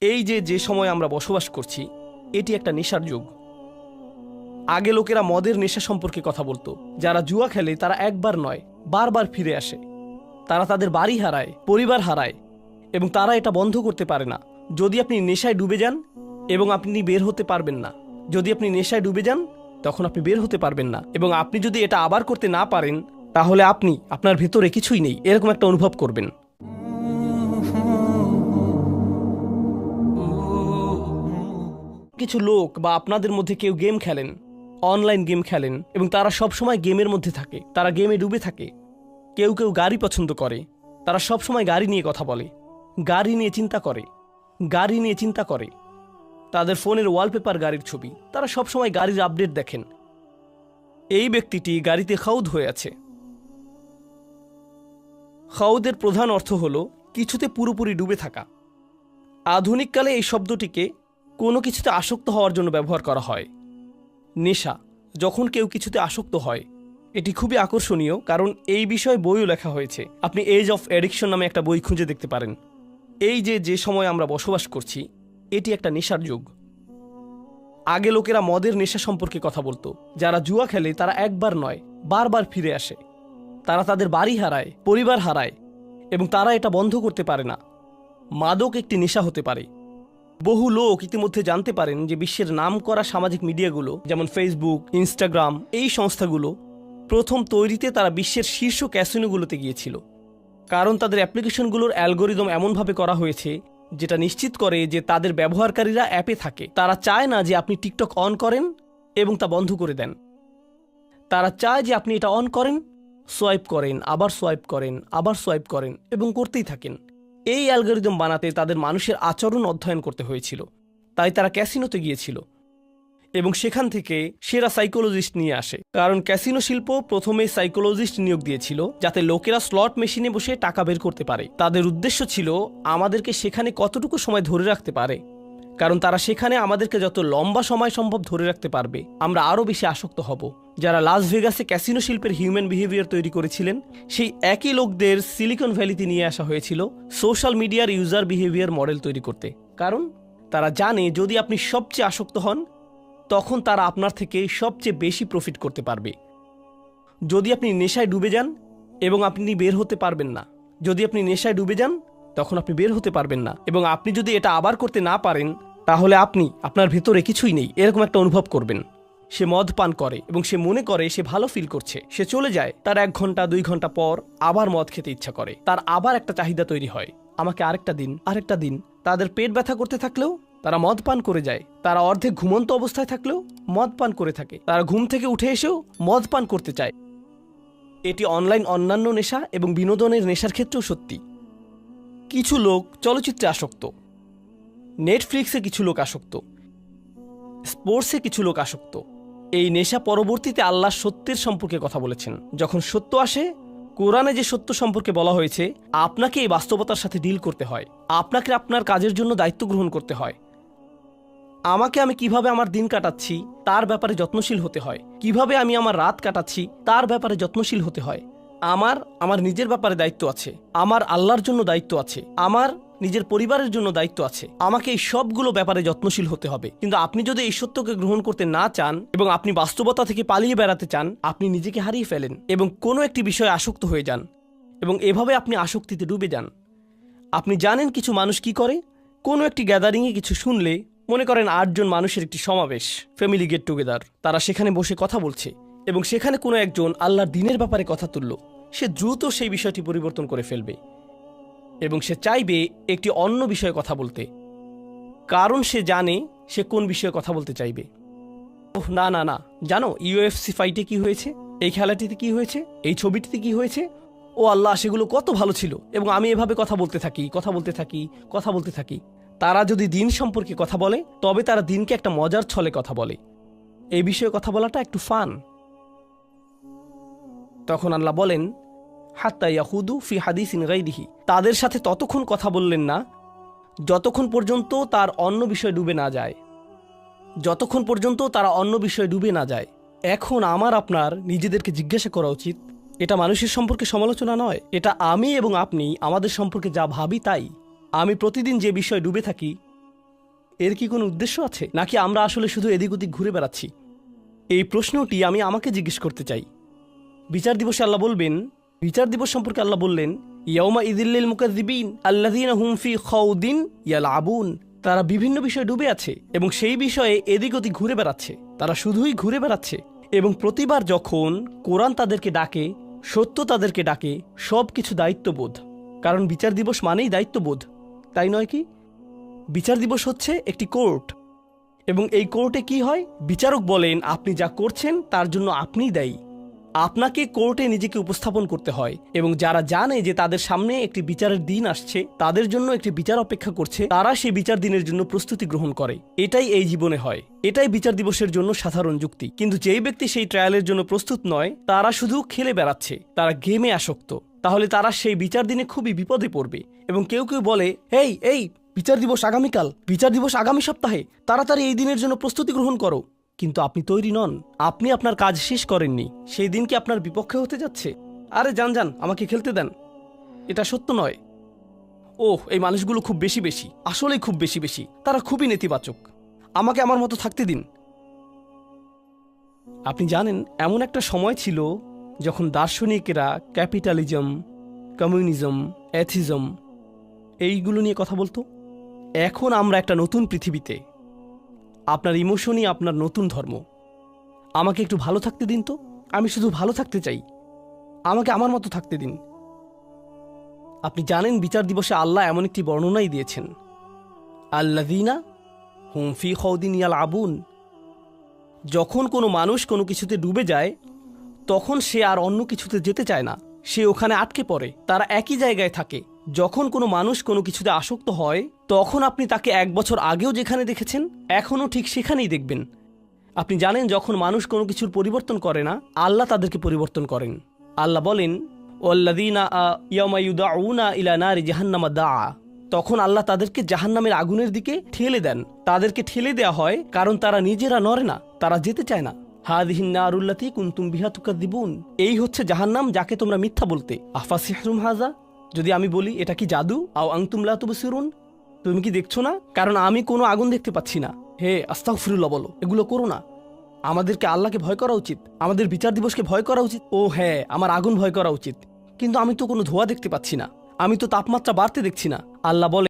এই যে যে সময় আমরা বসবাস করছি, এটি একটা নেশার যুগ। আগে লোকেরা মদের নেশা সম্পর্কে কথা বলতো। যারা জুয়া খেলে, তারা একবার নয়, বারবার ফিরে আসে। তারা তাদের বাড়ি হারায়, পরিবার হারায়, এবং তারা এটা বন্ধ করতে পারে না। যদি আপনি নেশায় ডুবে যান, এবং আপনি বের হতে পারবেন না। যদি আপনি নেশায় ডুবে যান, তখন আপনি বের হতে পারবেন না। এবং আপনি যদি এটা আবার করতে না পারেন, তাহলে আপনি, আপনার ভেতরে কিছুই নেই। এরকম একটা অনুভব করবেন। কিছু লোক বা আপনাদের মধ্যে কেউ গেম খেলেন অনলাইন গেম খেলেন এবং তারা সবসময় গেমের মধ্যে থাকে, তারা গেমে ডুবে থাকে। কেউ কেউ গাড়ি পছন্দ করে, তারা সবসময় গাড়ি নিয়ে কথা বলে, গাড়ি নিয়ে চিন্তা করে, গাড়ি নিয়ে চিন্তা করে। তাদের ফোনের ওয়ালপেপার গাড়ির ছবি, তারা সবসময় গাড়ির আপডেট দেখেন। এই ব্যক্তিটি গাড়িতে খাউদ হয়ে আছে। খাউদের প্রধান অর্থ হল, কিছুতে পুরোপুরি ডুবে থাকা। আধুনিককালে এই শব্দটিকে কোনো কিছুতে আসক্ত হওয়ার জন্য ব্যবহার করা হয়। নেশা, যখন কেউ কিছুতে আসক্ত হয়, এটি খুবই আকর্ষণীয় কারণ এই বিষয়ে বইও লেখা হয়েছে। আপনি এজ অফ অ্যাডিকশন নামে একটা বই খুঁজে দেখতে পারেন। এই যে যে সময় আমরা বসবাস করছি, এটি একটা নেশার যুগ। আগে লোকেরা মদের নেশা সম্পর্কে কথা বলতো। যারা জুয়া খেলে, তারা একবার নয়, বারবার ফিরে আসে। তারা তাদের বাড়ি হারায়, পরিবার হারায়, এবং তারা এটা বন্ধ করতে পারে না। মাদক একটি নেশা হতে পারে। বহু লোক ইতিমধ্যে জানতে পারেন যে বিশ্বের নামকরা সামাজিক মিডিয়াগুলো, যেমন ফেসবুক ইনস্টাগ্রাম এই সংস্থাগুলো প্রথম তৈরিতে তারা বিশ্বের শীর্ষ ক্যাসিনোগুলোতে গিয়েছিল। কারণ তাদের অ্যাপ্লিকেশনগুলোর অ্যালগোরিদম এমনভাবে করা হয়েছে, যেটা নিশ্চিত করে যে তাদের ব্যবহারকারীরা অ্যাপে থাকে। তারা চায় না যে আপনি টিকটক অন করেন এবং তা বন্ধ করে দেন। তারা চায় যে আপনি এটা অন করেন, সোয়াইপ করেন, আবার সোয়াইপ করেন, আবার সোয়াইপ করেন এবং করতেই থাকেন। এই অ্যালগোরিদম বানাতে তাদের মানুষের আচরণ অধ্যয়ন করতে হয়েছিল। তাই তারা ক্যাসিনোতে গিয়েছিল এবং সেখান থেকে সেরা সাইকোলজিস্ট নিয়ে আসে। কারণ ক্যাসিনো শিল্প প্রথমে সাইকোলজিস্ট নিয়োগ দিয়েছিল যাতে লোকেরা স্লট মেশিনে বসে টাকা বের করতে পারে। তাদের উদ্দেশ্য ছিল, আমাদেরকে সেখানে কতটুকু সময় ধরে রাখতে পারে? কারণ তারা সেখানে আমাদেরকে যত লম্বা সময় সম্ভব ধরে রাখতে পারবে। আমরা আরও বেশি আসক্ত হব। যারা লাস ভেগাসে ক্যাসিনো শিল্পের হিউম্যান বিহেভিয়ার তৈরি করেছিলেন, সেই একই লোকদের সিলিকন ভ্যালিতে নিয়ে আসা হয়েছিল সোশ্যাল মিডিয়ার ইউজার বিহেভিয়ার মডেল তৈরি করতে। কারণ তারা জানে যদি আপনি সবচেয়ে আসক্ত হন, তখন তারা আপনার থেকে সবচেয়ে বেশি প্রফিট করতে পারবে। যদি আপনি নেশায় ডুবে যান এবং আপনি বের হতে পারবেন না। যদি আপনি নেশায় ডুবে যান, তখন আপনি বের হতে পারবেন না। এবং আপনি যদি এটা আবার করতে না পারেন তাহলে আপনি আপনার ভেতরে কিছুই নেই, এরকম একটা অনুভব করবেন। সে মদ পান করে এবং সে মনে করে সে ভালো ফিল করছে। সে চলে যায়, তার এক ঘণ্টা, দুই ঘণ্টা পর আবার মদ খেতে ইচ্ছা করে। তার আবার একটা চাহিদা তৈরি হয়, আমাকে আরেকটা দিন আরেকটা দিন। তাদের পেট ব্যথা করতে থাকলেও তারা মদ পান করে যায়। তারা অর্ধেক ঘুমন্ত অবস্থায় থাকলেও মদ পান করে থাকে। তারা ঘুম থেকে উঠে এসেও মদ পান করতে চায়। এটি অনলাইন অন্যান্য নেশা এবং বিনোদনের নেশার ক্ষেত্রেও সত্যি। কিছু লোক চলচ্চিত্রে আসক্ত। নেটফ্লিক্সে কিছু লোক আসক্ত। স্পোর্টসে কিছু লোক আসক্ত। এই নেশা পরবর্তীতে আল্লাহ সত্যের সম্পর্কে কথা বলেছেন। যখন সত্য আসে, কোরআনে যে সত্য সম্পর্কে বলা হয়েছে, আপনাকে এই বাস্তবতার সাথে ডিল করতে হয়। আপনাকে আপনার কাজের জন্য দায়িত্ব গ্রহণ করতে হয়। আমাকে আমি কীভাবে আমার দিন কাটাচ্ছি, তার ব্যাপারে যত্নশীল হতে হয়। কীভাবে আমি আমার রাত কাটাচ্ছি, তার ব্যাপারে যত্নশীল হতে হয়। আমার আমার নিজের ব্যাপারে দায়িত্ব আছে। আমার আল্লাহর জন্য দায়িত্ব আছে। আমার নিজের পরিবারের জন্য দায়িত্ব আছে। আমাকে এই সবগুলো ব্যাপারে যত্নশীল হতে হবে। কিন্তু আপনি যদি এই সত্যকে গ্রহণ করতে না চান এবং আপনি বাস্তবতা থেকে পালিয়ে বেড়াতে চান, আপনি নিজেকে হারিয়ে ফেলেন এবং কোনো একটি বিষয়ে আসক্ত হয়ে যান এবং এভাবে আপনি আসক্তিতে ডুবে যান। আপনি জানেন কিছু মানুষ কি করে? কোনো একটি গ্যাদারিংয়ে কিছু শুনলে মনে করেন আটজন মানুষের একটি সমাবেশ, ফ্যামিলি গেট টুগেদার। তারা সেখানে বসে কথা বলছে এবং সেখানে কোনো একজন আল্লাহর দিনের ব্যাপারে কথা তুলল। সে দ্রুত সেই বিষয়টি পরিবর্তন করে ফেলবে। এবং সে চাইবে একটি অন্য বিষয়ে কথা বলতে। কারণ সে জানে সে কোন বিষয়ে কথা বলতে চাইবে। ওহ, না না না। জানো, ইউএফসি ফাইটে কি হয়েছে? এই খেলাটিতে কি হয়েছে? এই ছবিটিতে কি হয়েছে? ও আল্লাহ, সেগুলো কত ভালো ছিল। এবং আমি এভাবে কথা বলতে থাকি, কথা বলতে থাকি, কথা বলতে থাকি। তারা যদি দিন সম্পর্কে কথা বলে, তবে তারা দিনকে একটা মজার ছলে কথা বলে। এই বিষয়ে কথা বলাটা একটু ফান। তখন আল্লাহ বলেন হাত্তা ইয়াহুদু ফি হাদিসিন গাইরিহি। তাদের সাথে ততক্ষণ কথা বললেন না, যতক্ষণ পর্যন্ত তার অন্য বিষয়ে ডুবে না যায়। যতক্ষণ পর্যন্ত তারা অন্য বিষয়ে ডুবে না যায়। এখন আমার আপনার নিজেদেরকে জিজ্ঞাসা করা উচিত, এটা মানুষের সম্পর্কে সমালোচনা নয়, এটা আমি এবং আপনি আমাদের সম্পর্কে যা ভাবি তাই। আমি প্রতিদিন যে বিষয়ে ডুবে থাকি, এর কি কোনো উদ্দেশ্য আছে? নাকি আমরা আসলে শুধু এদিক ওদিক ঘুরে বেড়াচ্ছি? এই প্রশ্নটি আমি আমাকে জিজ্ঞেস করতে চাই। বিচার দিবসে আল্লাহ বলবেন বিচার দিবস সম্পর্কে আল্লাহ বললেন, ইয়াউমা ইদিল্লিল মুকাদ্দিবিন আল্লাযীনা হুমফি ফি খাউদিন ইয়ালআবুন। তারা বিভিন্ন বিষয়ে ডুবে আছে এবং সেই বিষয়ে এদিক ওদিক ঘুরে বেড়াচ্ছে। তারা শুধুই ঘুরে বেড়াচ্ছে এবং প্রতিবার যখন কোরআন তাদেরকে ডাকে, সত্য তাদেরকে ডাকে সব কিছু দায়িত্ববোধ। কারণ বিচার দিবস মানেই দায়িত্ববোধ, তাই নয় কি? বিচার দিবস হচ্ছে একটি কোর্ট এবং এই কোর্টে কি হয়? বিচারক বলেন, আপনি যা করছেন তার জন্য আপনিই দায়ী। আপনাকে কোর্টে নিজেকে উপস্থাপন করতে হয় এবং যারা জানে যে তাদের সামনে একটি বিচারের দিন আসছে, তাদের জন্য একটি বিচার অপেক্ষা করছে, তারা সেই বিচার দিনের জন্য প্রস্তুতি গ্রহণ করে। এটাই এই জীবনে হয়। এটাই বিচার দিবসের জন্য সাধারণ যুক্তি। কিন্তু যেই ব্যক্তি সেই ট্রায়ালের জন্য প্রস্তুত নয়, তারা শুধু খেলে বেড়াচ্ছে, তারা গেমে আসক্ত। তাহলে তারা সেই বিচার দিনে খুবই বিপদে পড়বে এবং কেউ কেউ বলে এই এই, বিচার দিবস আগামীকাল, বিচার দিবস আগামী সপ্তাহে, তাড়াতাড়ি এই দিনের জন্য প্রস্তুতি গ্রহণ করো। কিন্তু আপনি তৈরি নন। আপনি আপনার কাজ শেষ করেননি। সেই দিন কি আপনার বিপক্ষে হতে যাচ্ছে? আরে, যান যান, আমাকে খেলতে দেন। এটা সত্য নয়। ওহ, এই মানুষগুলো খুব বেশি বেশি। আসলেই খুব বেশি বেশি। তারা খুবই নেতিবাচক। আমাকে আমার মতো থাকতে দিন। আপনি জানেন, এমন একটা সময় ছিল যখন দার্শনিকেরা ক্যাপিটালিজম, কমিউনিজম, অ্যাথিজম, এইগুলো নিয়ে কথা বলতো। এখন আমরা একটা নতুন পৃথিবীতে। আপনার ইমোশনই আপনার নতুন ধর্ম। আমাকে একটু ভালো থাকতে দিন তো। আমি শুধু ভালো থাকতে চাই। আমাকে আমার মতো থাকতে দিন। আপনি জানেন বিচার দিবসে আল্লাহ এমন একটি বর্ণনাই দিয়েছেন। আল্লাদিনা হুমফি খৌদিন ইয়াল আবুন যখন কোনো মানুষ কোনো কিছুতে ডুবে যায়, তখন সে আর অন্য কিছুতে যেতে চায় না। সে ওখানে আটকে পড়ে। তারা একই জায়গায় থাকে। যখন কোনো মানুষ কোনো কিছুতে আসক্ত হয়, তখন আপনি তাকে এক বছর আগেও যেখানে দেখেছেন, এখনও ঠিক সেখানেই দেখবেন। আপনি জানেন যখন মানুষ কোনো কিছুর পরিবর্তন করে না, আল্লাহ তাদেরকে পরিবর্তন করেন। আল্লাহ বলেন ওল্লাদিনা জাহান্নামা দা তখন আল্লাহ তাদেরকে জাহান্নামের আগুনের দিকে ঠেলে দেন। তাদেরকে ঠেলে দেওয়া হয় কারণ তারা নিজেরা নড়ে না, তারা যেতে চায় না। হাদিহিন কুন্তুম বিহা তুকাদ্দিবুন। এই হচ্ছে জাহান্নাম যাকে তোমরা মিথ্যা বলতে। আফা সিহরুম হাজা যদি আমি বলি, এটা কি জাদু? আও আংতুমলা সিরুন তুমি কি দেখছ না? কারণ আমি কোনো আগুন দেখতে পাচ্ছি না। হে আস্তাও ফিরুল্লা বলো, এগুলো করো না। আমাদেরকে আল্লাহকে ভয় করা উচিত। আমাদের বিচার দিবসকে ভয় করা উচিত। ও হ্যাঁ আমার আগুন ভয় করা উচিত। কিন্তু আমি তো কোনো ধোয়া দেখতে পাচ্ছি না। আমি তো তাপমাত্রা বাড়তে দেখছি না। আল্লাহ বলে